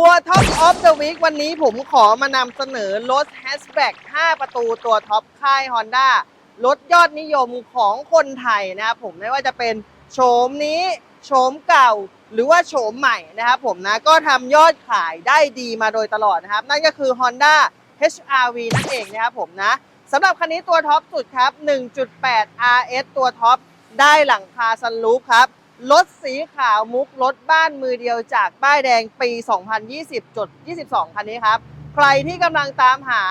Top of the Week วันนี้ผมขอมานำเสนอรถ Hatchback 5ประตูตัวท็อปค่าย Honda รถยอดนิยมของคนไทยนะครับผมไม่ว่าจะเป็นโฉมนี้โฉมเก่าหรือว่าโฉมใหม่นะครับผมนะก็ทำยอดขายได้ดีมาโดยตลอดนะครับ นั่นก็คือ Honda HRV นั่นเองนะครับผมนะสำหรับคันนี้ตัวท็อปสุดครับ 1.8 RS ตัวท็อปได้หลังคาซันรูฟครับ รถสีขาวมุกรถบ้านมือเดียวจากป้ายแดงปี 2020จด22 คันนี้ครับ ใครที่กำลังตามหา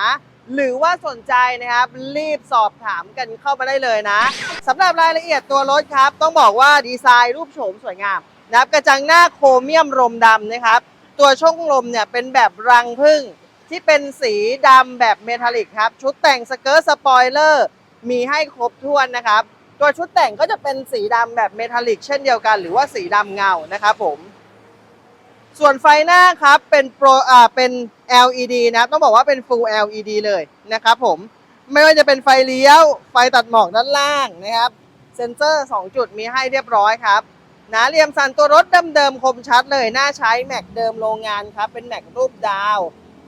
หรือว่าสนใจนะครับ รีบสอบถามกันเข้ามาได้เลยนะสำหรับรายละเอียดตัวรถครับ ต้องบอกว่าดีไซน์รูปโฉมสวยงามนะครับกระจังหน้าโครเมียมรมดำนะครับ ตัวช่องลมเนี่ยเป็นแบบรังพึ่งที่เป็นสีดำแบบเมทัลลิกครับ ชุดแต่งสเกิร์ตสปอยเลอร์ มีให้ครบถ้วนนะครับ ตัวชุดแต่งก็จะเป็นสีดำแบบเมทัลลิกเช่นเดียวกัน หรือว่าสีดำเงานะครับผมส่วนไฟหน้าครับเป็นโปรอ่าเป็น LED นะต้องบอกว่าเป็น Full LED เลยนะครับผมไม่ว่าจะเป็นไฟเลี้ยว ไฟตัดหมอกด้านล่างนะครับเซ็นเซอร์ 2 จุดมีให้เรียบร้อยครับนะเหลี่ยมสันตัวรถเดิมๆคมชัดเลยน่าใช้แม็กเดิมโรงงานครับ เป็นแม็กรูปดาว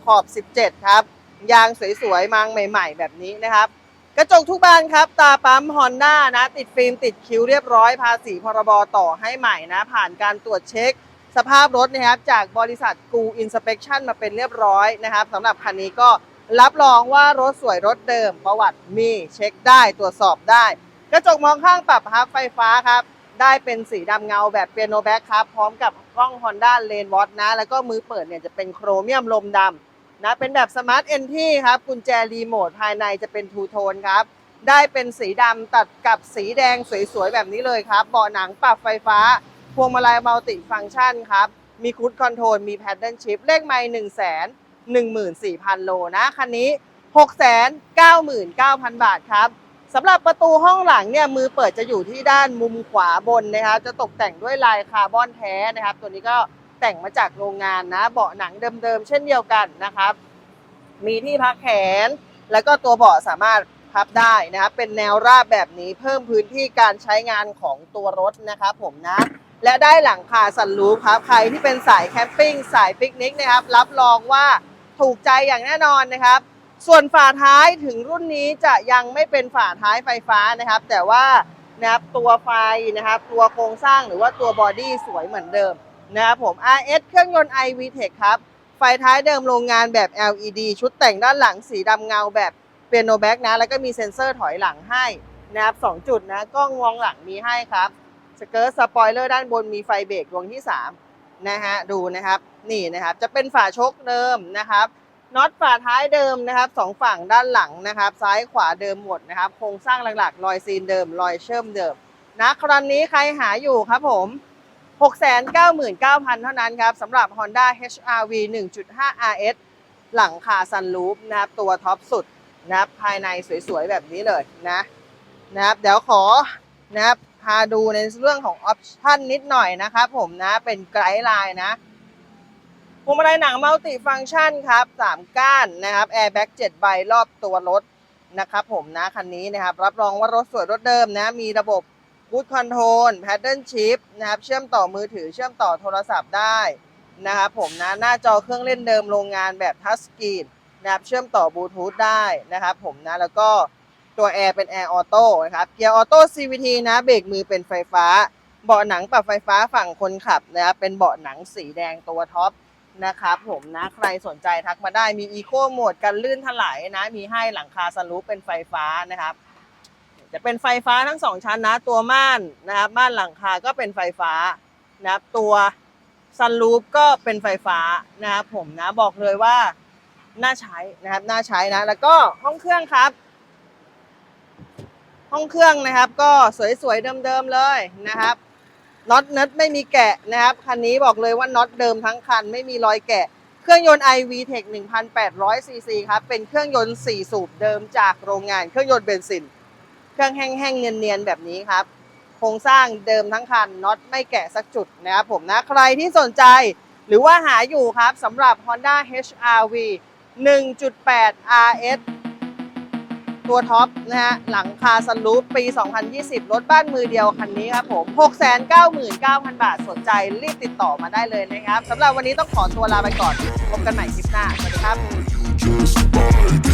ขอบ 17 ครับ ยางสวยๆมังใหม่ ๆ แบบนี้นะครับ กระจกทุกบานครับ ตาปั๊ม Honda นะ ติดฟิล์มติดคิ้วเรียบร้อยภาษีพรบต่อให้ใหม่นะ ผ่านการตรวจเช็ค สภาพรถนะครับ จากบริษัทกูอินสเป t ชันมาเป็นเรียบร้อยนะครับสำหรับคันนี้ก็รับรองว่ารถสวยรถเดิม ประวัติมีเช็คได้ตรวจสอบได้ กระจกมองข้างปรับฮับไฟฟ้าครับ ได้เป็นสีดำเงาแบบเปียโนแบ็คครับ พร้อมกับกล้อง Honda Lane w a t นะ แล้วก็มือเปิดเนี่ยจะเป็นโครเมียมลมดำ นะเป็นแบบสมาร์ทเอนที่ครับ กุญแจรีโมทภายในจะเป็นทูโทนครับ ได้เป็นสีดำตัดกับสีแดงสวยๆ แบบนี้เลยครับเบาะหนังปรับไฟฟ้า พวงมาลัยมัลติฟังก์ชันครับ มีค u ู e คอนโทรลมีแพดเดิลชิพเลขไมล์1 1 4 0 0 0โลนะคันนี้699,000บาทครับสำหรับประตูห้องหลังเนี่ยมือเปิดจะอยู่ที่ด้านมุมขวาบนนะครับจะตกแต่งด้วยลายคาร์บอนแท้นะครับ ตัวนี้ก็ แต่งมาจากโรงงานนะ เบาะหนังเดิมๆ เช่นเดียวกันนะครับ มีที่พักแขน แล้วก็ตัวเบาะสามารถพับได้นะครับเป็นแนวราบแบบนี้เพิ่มพื้นที่การใช้งานของตัวรถนะครับผมนะ และได้หลังคาสันรูฟครับใครที่เป็นสายแคมปิ้งสายปิกนิกนะครับ รับรองว่าถูกใจอย่างแน่นอนนะครับ ส่วนฝาท้ายถึงรุ่นนี้จะยังไม่เป็นฝาท้ายไฟฟ้านะครับ แต่ว่านะครับตัวไฟนะครับ ตัวโครงสร้างหรือว่าตัวบอดี้สวยเหมือนเดิม นะครับผม RS เครื่องยนต์ iVTEC ครับ ไฟท้ายเดิมโรงงานแบบ LED ชุดแต่งด้านหลังสีดำเงาแบบเปียโนแบ็กนะ แล้วก็มีเซ็นเซอร์ถอยหลังให้นะครับสองจุดนะ กล้องมองหลังมีให้ครับ สเกิร์ตสปอยเลอร์ด้านบนมีไฟเบรกดวงที่ 3 นะฮะ ดูนะครับ นี่นะครับ จะเป็นฝาชกเดิมนะครับน็อตฝาท้ายเดิมนะครับสองฝั่งด้านหลังนะครับ ซ้ายขวาเดิมหมดนะครับ โครงสร้างหลักๆรอยซีนเดิม รอยเชื่อมเดิมนะครั้นี้ใครหาอยู่ครับผม 699,000 เท่านั้นครับสำหรับ Honda HRV 1.5 RS หลังคาซันรูฟนะครับตัวท็อปสุดนะครับภายในสวยๆ แบบนี้เลยนะนะครับเดี๋ยวขอนะครับพาดูในเรื่องของออปชั่นนิดหน่อยนะครับผมนะเป็นไกด์ไลน์นะพวงมาลัยหนังมัลติฟังก์ชันครับ 3 ก้านนะครับแอร์แบ็ก7ใบรอบตัวรถนะครับผมนะคันนี้นะครับรับรองว่ารถสวยรถเดิมนะมีระบบ บูทคอนโทรลแพดเดิลชิพนะครับ เชื่อมต่อมือถือเชื่อมต่อโทรศัพท์ได้นะครับผมนะ หน้าจอเครื่องเล่นเดิมโรงงานแบบทัชสกรีนนะครับเชื่อมต่อบลูทูธได้นะครับผมนะ แล้วก็ตัวแอร์เป็นแอร์ออโต้นะครับ เกียร์ออโต้ CVT นะเบรกมือเป็นไฟฟ้า เบาะหนังปรับไฟฟ้าฝั่งคนขับนะครับเป็นเบาะหนังสีแดงตัวท็อปนะครับผมนะใครสนใจทักมาได้มีอีโคโหมดกันลื่นถลายนะ มีให้หลังคาสลูปเป็นไฟฟ้านะครับ จะเป็นไฟฟ้าทั้งสองชั้นนะ ตัวม่านนะครับม่านหลังคาก็เป็นไฟฟ้านะครับตัวซันรูฟก็เป็นไฟฟ้านะครับผมนะบอกเลยว่าน่าใช้นะครับน่าใช้นะ แล้วก็ห้องเครื่องครับ ห้องเครื่องนะครับ ก็สวยๆเดิมๆเลยนะครับน็อตเน็ตไม่มีแกะนะครับ คันนี้บอกเลยว่าน็อตเดิมทั้งคันไม่มีรอยแกะ เครื่องยนต์ iVTEC 1,800ซีซีครับ เป็นเครื่องยนต์ 4 สูบเดิมจากโรงงานเครื่องยนต์เบนซิน เครื่องแห้งๆเนียนๆแบบนี้ครับ โครงสร้างเดิมทั้งคันน็อตไม่แกะสักจุดนะครับผมนะ ใครที่สนใจหรือว่าหาอยู่ครับสำหรับ Honda HRV 1.8 RS ตัวท็อปนะฮะหลังคาสลูปปี 2020 รถบ้านมือเดียวคันนี้ครับผม 699,000 บาทสนใจรีบติดต่อมาได้เลยนะครับสำหรับวันนี้ต้องขอตัวลาไปก่อน พบกันใหม่คลิปหน้า สวัสดีครับ